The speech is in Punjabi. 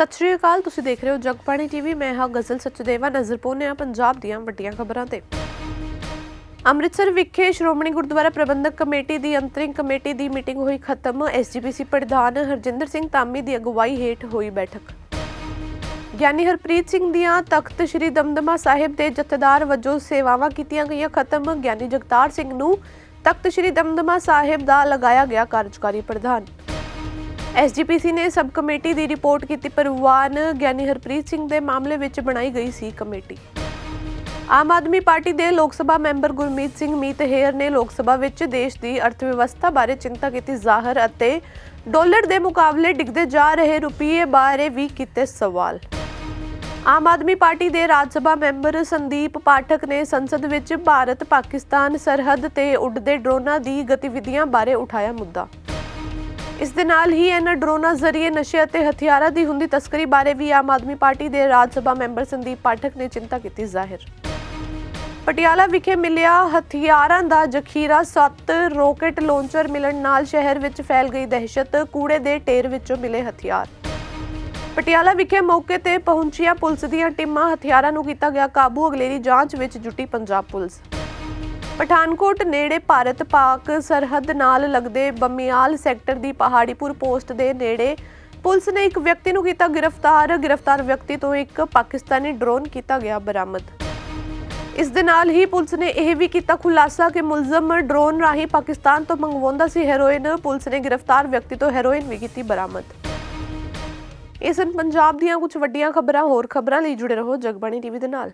ਸਤਿ ਸ਼੍ਰੀ ਅਕਾਲ, ਤੁਸੀਂ ਦੇਖ ਰਹੇ ਹੋ ਜਗਬਾਣੀ ਟੀਵੀ ਮੈਂ ਹਾਂ ਗਜ਼ਲ ਸਚਦੇਵਾ, ਨਜ਼ਰ ਪਾਉਂਦੇ ਹਾਂ ਪੰਜਾਬ ਦੀਆਂ ਵੱਡੀਆਂ ਖਬਰਾਂ ਤੇ। ਅੰਮ੍ਰਿਤਸਰ ਵਿਖੇ ਸ਼੍ਰੋਮਣੀ ਗੁਰਦੁਆਰਾ ਪ੍ਰਬੰਧਕ ਕਮੇਟੀ ਦੀ ਅੰਤਰਿੰਗ ਕਮੇਟੀ ਦੀ ਮੀਟਿੰਗ ਹੋਈ ਖਤਮ। ਐਸਜੀਪੀਸੀ ਪ੍ਰਧਾਨ ਹਰਜਿੰਦਰ ਸਿੰਘ ਧਾਮੀ ਦੀ ਅਗਵਾਈ ਹੇਠ ਹੋਈ ਬੈਠਕ। ਗਿਆਨੀ ਹਰਪ੍ਰੀਤ ਸਿੰਘ ਦੀਆਂ ਤਖਤ ਸ੍ਰੀ ਦਮਦਮਾ ਸਾਹਿਬ ਦੇ ਜਥੇਦਾਰ ਵਜੋਂ ਸੇਵਾਵਾਂ ਕੀਤੀਆਂ ਗਈਆਂ ਖਤਮ। ਗਿਆਨੀ ਜਗਤਾਰ ਸਿੰਘ ਨੂੰ ਤਖਤ ਸ੍ਰੀ ਦਮਦਮਾ ਸਾਹਿਬ ਦਾ ਲਗਾਇਆ ਗਿਆ ਕਾਰਜਕਾਰੀ ਪ੍ਰਧਾਨ। ਐਸਜੀਪੀਸੀ ਨੇ ਸਬ ਕਮੇਟੀ ਦੀ ਰਿਪੋਰਟ ਕੀਤੀ ਪ੍ਰਵਾਨ ਗਿਆਨੀ ਹਰਪ੍ਰੀਤ ਸਿੰਘ ਦੇ ਮਾਮਲੇ ਵਿੱਚ ਬਣਾਈ ਗਈ ਸੀ ਕਮੇਟੀ। ਆਮ ਆਦਮੀ ਪਾਰਟੀ ਦੇ ਲੋਕ ਸਭਾ ਮੈਂਬਰ ਗੁਰਮੀਤ ਸਿੰਘ ਮੀਤ ਹੇਅਰ ਨੇ ਲੋਕ ਸਭਾ ਵਿੱਚ ਦੇਸ਼ ਦੀ ਅਰਥ ਵਿਵਸਥਾ ਬਾਰੇ ਚਿੰਤਾ ਕੀਤੀ ਜ਼ਾਹਰ ਅਤੇ ਡਾਲਰ ਦੇ ਮੁਕਾਬਲੇ ਡਿੱਗਦੇ ਜਾ ਰਹੇ ਰੁਪਏ ਬਾਰੇ ਵੀ ਕੀਤੇ ਸਵਾਲ। ਆਮ ਆਦਮੀ ਪਾਰਟੀ ਦੇ ਰਾਜ ਸਭਾ ਮੈਂਬਰ ਸੰਦੀਪ ਪਾਠਕ ਨੇ ਸੰਸਦ ਵਿੱਚ ਭਾਰਤ ਪਾਕਿਸਤਾਨ ਸਰਹੱਦ ਤੇ ਉੱਡਦੇ ਡਰੋਨਾਂ ਦੀ ਗਤੀਵਿਧੀਆਂ ਬਾਰੇ ਉਠਾਇਆ ਮੁੱਦਾ। ਇਸ ਦੇ ਨਾਲ ਹੀ ਇਹਨਾਂ ਡਰੋਨਾਂ ਜ਼ਰੀਏ ਨਸ਼ੇ ਅਤੇ ਹਥਿਆਰਾਂ ਦੀ ਹੁੰਦੀ ਤਸਕਰੀ ਬਾਰੇ ਵੀ ਆਮ ਆਦਮੀ ਪਾਰਟੀ ਦੇ ਰਾਜ ਸਭਾ ਮੈਂਬਰ ਸੰਦੀਪ ਪਾਠਕ ਨੇ ਚਿੰਤਾ ਕੀਤੀ ਜ਼ਾਹਿਰ। ਪਟਿਆਲਾ ਵਿਖੇ ਮਿਲਿਆ ਹਥਿਆਰਾਂ ਦਾ ਜ਼ਖੀਰਾ 7 ਰੋਕਟ ਲਾਂਚਰ ਮਿਲਣ ਨਾਲ ਸ਼ਹਿਰ ਵਿੱਚ ਫੈਲ ਗਈ ਦਹਿਸ਼ਤ, ਕੂੜੇ ਦੇ ਢੇਰ ਵਿੱਚੋਂ ਮਿਲੇ ਹਥਿਆਰ। ਪਟਿਆਲਾ ਵਿਖੇ ਮੌਕੇ ਤੇ ਪਹੁੰਚੀਆਂ ਪੁਲਿਸ ਦੀਆਂ ਟੀਮਾਂ ਹਥਿਆਰਾਂ ਨੂੰ ਕੀਤਾ ਗਿਆ ਕਾਬੂ। ਅਗਲੇਰੀ ਜਾਂਚ ਵਿੱਚ ਜੁਟੀ ਪੰਜਾਬ ਪੁਲਿਸ। ਪਠਾਨਕੋਟ ਨੇੜੇ ਭਾਰਤ ਪਾਕ ਸਰਹੱਦ ਨਾਲ ਲੱਗਦੇ ਬਮਿਆਲ ਸੈਕਟਰ ਦੀ ਪਹਾੜੀਪੁਰ ਪੋਸਟ ਦੇ ਨੇੜੇ ਪੁਲਿਸ ਨੇ ਇੱਕ ਵਿਅਕਤੀ ਨੂੰ ਕੀਤਾ ਗ੍ਰਿਫਤਾਰ। ਗ੍ਰਿਫਤਾਰ ਵਿਅਕਤੀ ਤੋਂ ਇੱਕ ਪਾਕਿਸਤਾਨੀ ਡਰੋਨ ਕੀਤਾ ਗਿਆ ਬਰਾਮਦ। ਇਸ ਦੇ ਨਾਲ ਹੀ ਪੁਲਿਸ ਨੇ ਇਹ ਵੀ ਕੀਤਾ ਖੁਲਾਸਾ ਕਿ ਮੁਲਜ਼ਮ ਡਰੋਨ ਰਾਹੀਂ ਪਾਕਿਸਤਾਨ ਤੋਂ ਮੰਗਵਾਉਂਦਾ ਸੀ ਹੈਰੋਇਨ। ਪੁਲਿਸ ਨੇ ਗ੍ਰਿਫਤਾਰ ਵਿਅਕਤੀ ਤੋਂ ਹੈਰੋਇਨ ਵੀ ਕੀਤੀ ਬਰਾਮਦ। ਇਸ ਸਨ ਪੰਜਾਬ ਦੀਆਂ ਕੁਝ ਵੱਡੀਆਂ ਖਬਰਾਂ, ਹੋਰ ਖਬਰਾਂ ਲਈ ਜੁੜੇ ਰਹੋ ਜਗਬਾਣੀ ਟੀਵੀ ਦੇ ਨਾਲ।